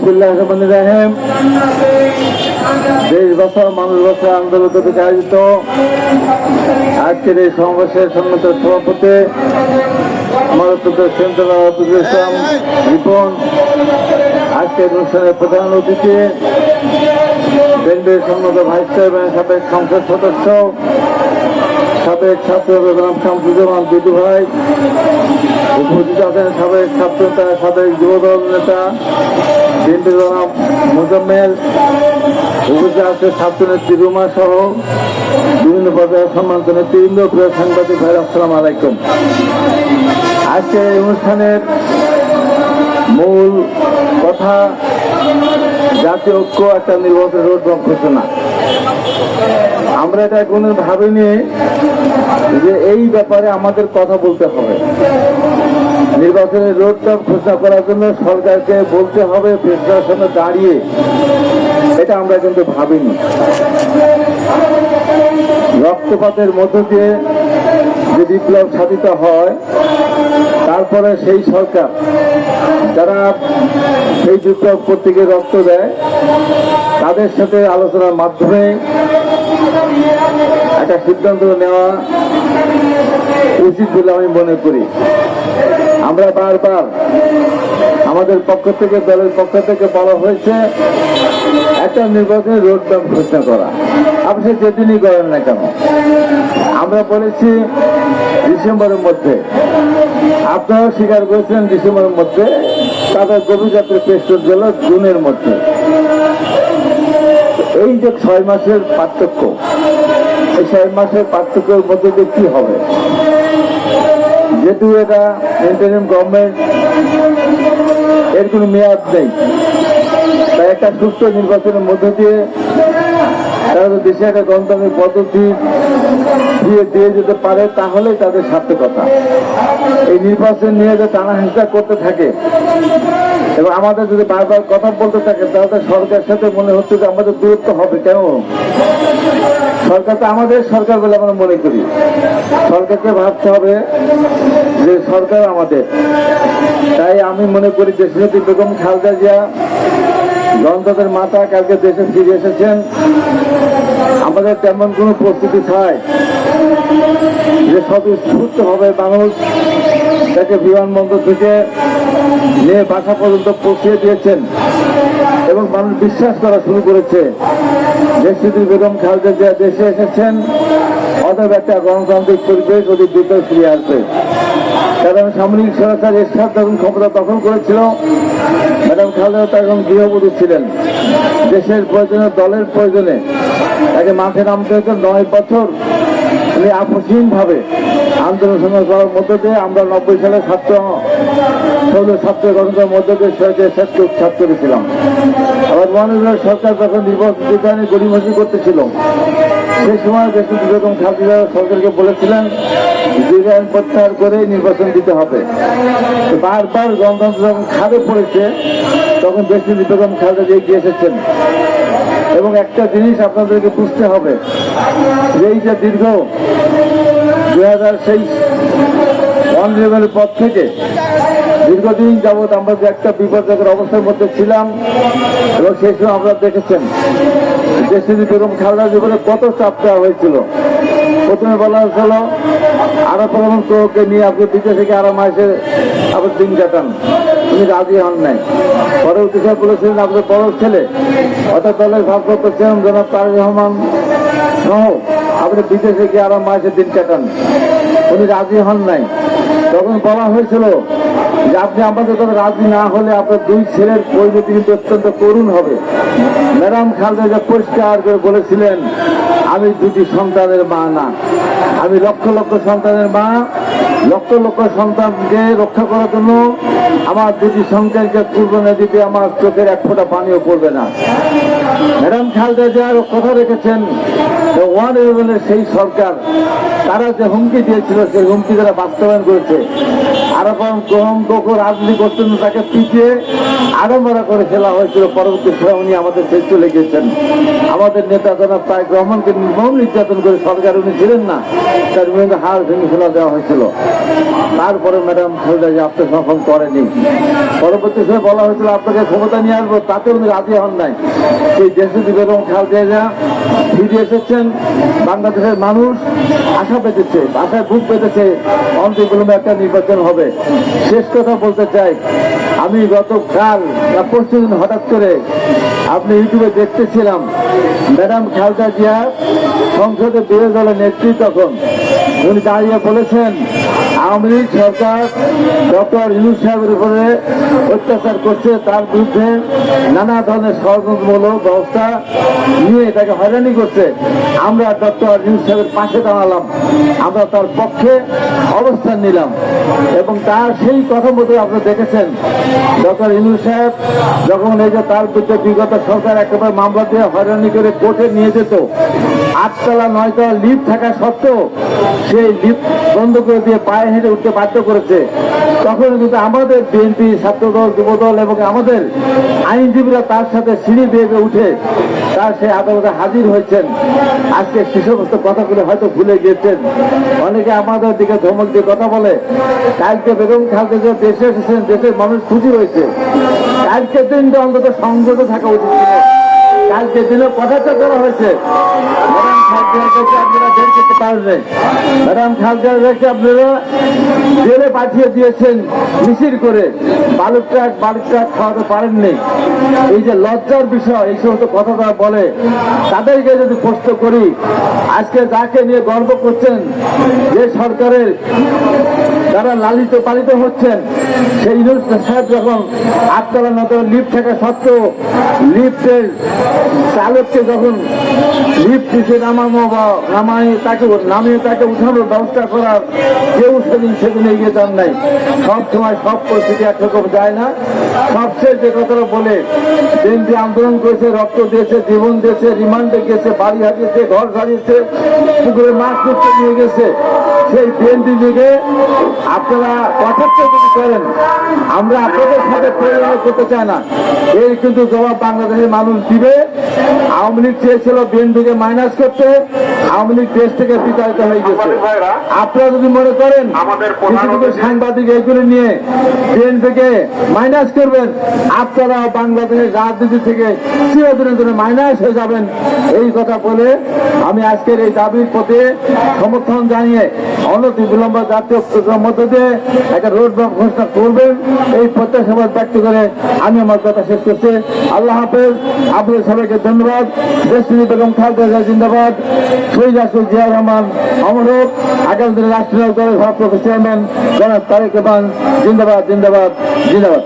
বিসমুল্লাহ রহমান রাহেম। দেশ বছর, মানুষ বছর আন্দোলন থেকে আয়োজিত আজকের এই সমাবেশের সম্মত সভাপতি আমার অত্যন্ত আব্দুল ইসলাম রিপন আজকের অনুষ্ঠানের প্রধান অতিথি কেন্দ্রের সম্মত ভাইস চেয়ারম্যান, সাবেক সংসদ সদস্য, সাবেক ছাত্র প্রধান শামসুজ্জামান দুদু ভাই আছেন সাবেক ছাত্র নেতা সাবেক যুবদল নেতা বিএনপি জনাব মোজাম্মেল আছে ছাত্রনেত্রী রুমা সহ বিভিন্ন পর্যায়ে সম্মানিত নেতৃবৃন্দ, প্রিয় সাংবাদিক ভাই, আসসালাম আলাইকুম। আজকে এই অনুষ্ঠানের মূল কথা, জাতীয় ঐক্য একটা নির্বাচন রোড ঘোষণা। আমরা এটা কোনো ভাবিনি যে এই ব্যাপারে আমাদের কথা বলতে হবে। নির্বাচনের রোডটা ঘোষণা করার জন্য সরকারকে বলতে হবে সামনে দাঁড়িয়ে। এটা আমরা কিন্তু ভাবিনি। রক্তপাতের মধ্য দিয়ে যে বিপ্লব সাধিত হয়, তারপরে সেই সরকার, যারা সেই বিপ্লব করতে গিয়ে রক্ত দেয়, তাদের সাথে আলোচনার মাধ্যমে একটা সিদ্ধান্ত নেওয়া উচিত বলে আমি মনে করি। আমরা বারবার আমাদের পক্ষ থেকে, দলের পক্ষ থেকে বলা হয়েছে, একটা নির্বাচনের রোড ম্যাপ ঘোষণা করা। আপনি সে যেদিনই করেন না কেন। আমরা বলেছি ডিসেম্বরের মধ্যে। আপনারাও স্বীকার করেছেন ডিসেম্বরের মধ্যে, তাদের গভীর যাত্রা পেশ গেল জুনের মধ্যে। এই যে ছয় মাসের পার্থক্য, এই ছয় মাসের পার্থক্যের মধ্যে দিয়ে কি হবে? যেহেতু এটা ইন্টারিম গভর্নমেন্ট এর কোনো মেয়াদ নেই। তাই একটা সুস্থ নির্বাচনের মধ্য দিয়ে তারা দেশে একটা গণতান্ত্রিক পদ্ধতি দিয়ে দিয়ে যেতে পারে, তাহলেই তাদের সার্থকতা। এই নির্বাচন নিয়ে যে টানা হিংসা করতে থাকে, এবং আমাদের যদি বারবার কথা বলতে থাকে, তাহলে সরকারের সাথে মনে হচ্ছে যে আমাদের দূরত্ব হবে কেন? সরকার তো আমাদের সরকার বলে আমরা মনে করি। সরকারকে ভাবতে হবে যে সরকার আমাদের। তাই আমি মনে করি দেশনেত্রী বেগম খালেদা জিয়া গণতন্ত্রের মাতা কালকে দেশে ফিরে এসেছেন। আমাদের তেমন কোনো প্রস্তুতি চাই যে সব স্ফূর্ত হবে মানুষ তাকে বিমানবন্দর থেকে নিয়ে বাসা পর্যন্ত পৌঁছে দিয়েছেন এবং মানুষ বিশ্বাস করা শুরু করেছে দেশটি বেগম খালেদা জিয়া দেশে এসেছেন অতএব একটা গণতান্ত্রিক পরিবেশ অতি দ্রুত ফিরে আসবে। কারণ সামরিক সরকার এরশাদ যখন ক্ষমতা দখল করেছিল, ম্যাডাম খালেদা তখন গৃহবধূ ছিলেন। দেশের প্রয়োজনে, দলের প্রয়োজনে তাকে মাঠে নামতে হতো নয় বছর। উনি আপসীনভাবে আন্দোলন সংগ্রাম করার মধ্য দিয়ে আমরা নব্বই সালে ছাত্র, ষোল ছাত্র গঠনের মধ্য দিয়ে সরকার দেশকে উৎখাত করেছিলাম আবার মহানগর সরকার যখন নির্বাচন গরিমসি করতেছিল, সেই সময় দেশটি বেগম খালেদা সরকারকে বলেছিলেন দীর্ঘায়ন প্রত্যাহার করে নির্বাচন দিতে হবে। বারবার গণতন্ত্র যখন খাদে পড়েছে, তখন দেশটি বেগম খালেদা দিয়ে এগিয়ে এসেছেন। এবং একটা জিনিস আপনাদেরকে বুঝতে হবে, যে এই যে দীর্ঘ দু হাজার সেই লেভেলের পর থেকে দীর্ঘদিন যাবৎ আমরা যে একটা বিপর্যকের অবস্থার মধ্যে ছিলাম, এবং সেই সময় আপনারা দেখেছেন দেশের বেগম খালেদা জীবনে কত চাপ দেওয়া হয়েছিল। প্রথমে বলা হয়েছিল, আরও প্রধানকে নিয়ে আপনি বিদেশ থেকে আরও মাসে আবার দিন কাটান। উনি রাজি হন নাই। পরবর্তী সাহেব বলেছিলেন, আপনার বড় ছেলে, অর্থাৎ দলের ভারপ্রাপ্ত ছিলেন জনাব তারেক রহমান সহ আপনি বিদেশে গিয়ে আরও মাসে দিন কাটান। উনি রাজি হন নাই। তখন বলা হয়েছিল যে, আপনি আমাদের কথা রাজি না হলে আপনার দুই ছেলের পরিণতি কিন্তু অত্যন্ত করুণ হবে। ম্যাডাম খালেদা যে পরিষ্কার করে বলেছিলেন আমি দুটি সন্তানের মা না। আমি লক্ষ লক্ষ সন্তানের মা। লক্ষ লক্ষ সন্তানকে রক্ষা করার জন্য আমার দুটি সন্তানকে কুরবানি দিতে আমার চোখের এক ফোঁটা পানিও পড়বে না। ম্যাডাম খালেদা জিয়ার কথা রেখেছেন ওয়ান ইলেভেনের সেই সরকার, তারা যে হুমকি দিয়েছিল, সেই হুমকি তারা বাস্তবায়ন করেছে। আরকম গ্রহণ কোকো রাজনীতি করতেন তাকে পিছিয়ে আড়ম্বরা করে ফেলা হয়েছিল। পরবর্তী সময় উনি আমাদের শেষ চলে গেছেন আমাদের নেতা জনাব তাই রহমানকে নির্মম নির্যাতন করে সরকার উনি ছিলেন না, তার বিরুদ্ধে হার ভেঙে ফেলা দেওয়া হয়েছিল। তারপরে ম্যাডাম খালেদা যে আত্মসমর্পণ করেনি। পরবর্তী সময় বলা হয়েছিল, আপনাকে ক্ষমতা নিয়ে আসব, তাতে উনি রাজি হন নাই। সেই দেশে বেগম খালেদা ফিরে এসেছেন, বাংলাদেশের মানুষ আশা পেতেছে, আশায় বুক পেতেছে অন্তিমে একটা নির্বাচন হবে। শেষ কথা বলতে চাই, আমি গতকাল বা পরশুদিন হঠাৎ করে আপনি ইউটিউবে দেখতেছিলাম, ম্যাডাম খালেদা জিয়া সংসদে বিরোধী দলের নেত্রী তখন। উনি দাঁড়িয়ে বলেছেন আওয়ামী লীগ সরকার ডক্টর ইউনুস সাহেবের উপরে অত্যাচার করছে, তার বিরুদ্ধে নানা ধরনের ষড়যন্ত্রমূলক ব্যবস্থা নিয়ে তাকে হয়রানি করছে। আমরা ডক্টর ইউনুস সাহেবের পাশে দাঁড়ালাম, আমরা তার পক্ষে অবস্থান নিলাম এবং তার সেই কথা মতো আপনারা দেখেছেন, ডক্টর ইউনুস সাহেব যখন এই যে তার বিরুদ্ধে বিগত সরকার একেবারে মামলা দিয়ে হয়রানি করে কোর্টে নিয়ে যেত, আটতলা নয়তলা লিফট থাকা সত্ত্বেও সেই লিফট বন্ধ করে দিয়ে পায়ে হেঁটে উঠতে বাধ্য করেছে। তখন কিন্তু আমাদের বিএনপি, ছাত্রদল, যুবদল এবং আমাদের আইনজীবীরা তার সাথে সিঁড়ি বেগে উঠে তার সেই আদালতে হাজির হয়েছেন। আজকে সে সমস্ত কথাগুলো হয়তো ভুলে গিয়েছেন। অনেকে আমাদের দিকে ধমক দিয়ে কথা বলে, কালকে বেগম খালকে যে দেশে এসেছেন, দেশের মানুষ খুশি হয়েছে। কালকে দিনটা অন্তত সংযত থাকা উচিত ছিল। কালকে দিনে কথাটা করা হয়েছে। খালকে আপনারা বের আপনারা জেলে পাঠিয়ে দিয়েছেন, মিছিল করে। বালুক ট্রাক বালুক ট্রাক খাওয়াতে পারেননি। এই যে লজ্জার বিষয়, এই সমস্ত কথা তারা বলে, তাদেরকে যদি প্রশ্ন করি, আজকে যাকে নিয়ে গর্ব করছেন, যে সরকারের যারা লালিত পালিত হচ্ছেন, সেই সাহেব যখন আটতলা নতলা লিফট থাকা সত্ত্বেও লিফটের চালককে যখন লিফট নিচে নামানো বা নামায় তাকে নামিয়ে তাকে উঠানোর ব্যবস্থা করার কেউ সেদিন সেদিন এগিয়ে যান নাই। সব সময় সব পরিস্থিতি একরকম যায় না। সবচেয়ে যে কথাটা বলে, বিএনপি আন্দোলন করেছে, রক্ত দিয়েছে, জীবন দিয়েছে, রিমান্ডে গেছে, বাড়ি হারিয়েছে, ঘর হারিয়েছে, পুকুরে মাছ ধরতে নিয়ে গেছে। সেই বিএনপি যুগে আপনারা কথাটা যদি করেন আমরা আপনাদের সাথে পরিণত করতে চাই না। এর কিন্তু জবাব বাংলাদেশের মানুষ দিবে। আওয়ামী লীগ চেয়েছিল বিএনপিকে মাইনাস করতে আওয়ামী লীগ দেশ থেকে বিতাড়িত হয়ে গেছে। আপনারা যদি মনে করেন সাংবাদিক এগুলো নিয়ে বিএনপিকে মাইনাস করবেন আপনারা বাংলাদেশের রাজনীতি থেকে চিরদিনের জন্য মাইনাস হয়ে যাবেন। এই কথা বলে আমি আজকের এই দাবির প্রতি সমর্থন জানিয়ে অনতি বিলম্ব জাতীয় প্রোগ্রাম মধ্য দিয়ে একটা রোড ম্যাপ ঘোষণা করবেন। এই প্রত্যাশাবাদ ব্যক্ত করে আমি আমার কথা শেষ করছি। আল্লাহ হাফেজ, আপনাদের সবাইকে ধন্যবাদ। দেশটি বেগম খালেদা জিন্দাবাদ। শহীদ রাষ্ট্র জিয়া রহমান অমরক আগামী দিনে রাষ্ট্রীয় দলের ভারপ্রাপ্ত চেয়ারম্যান জনাব তারেক রহমান, জিন্দাবাদ জিন্দাবাদ জিন্দাবাদ।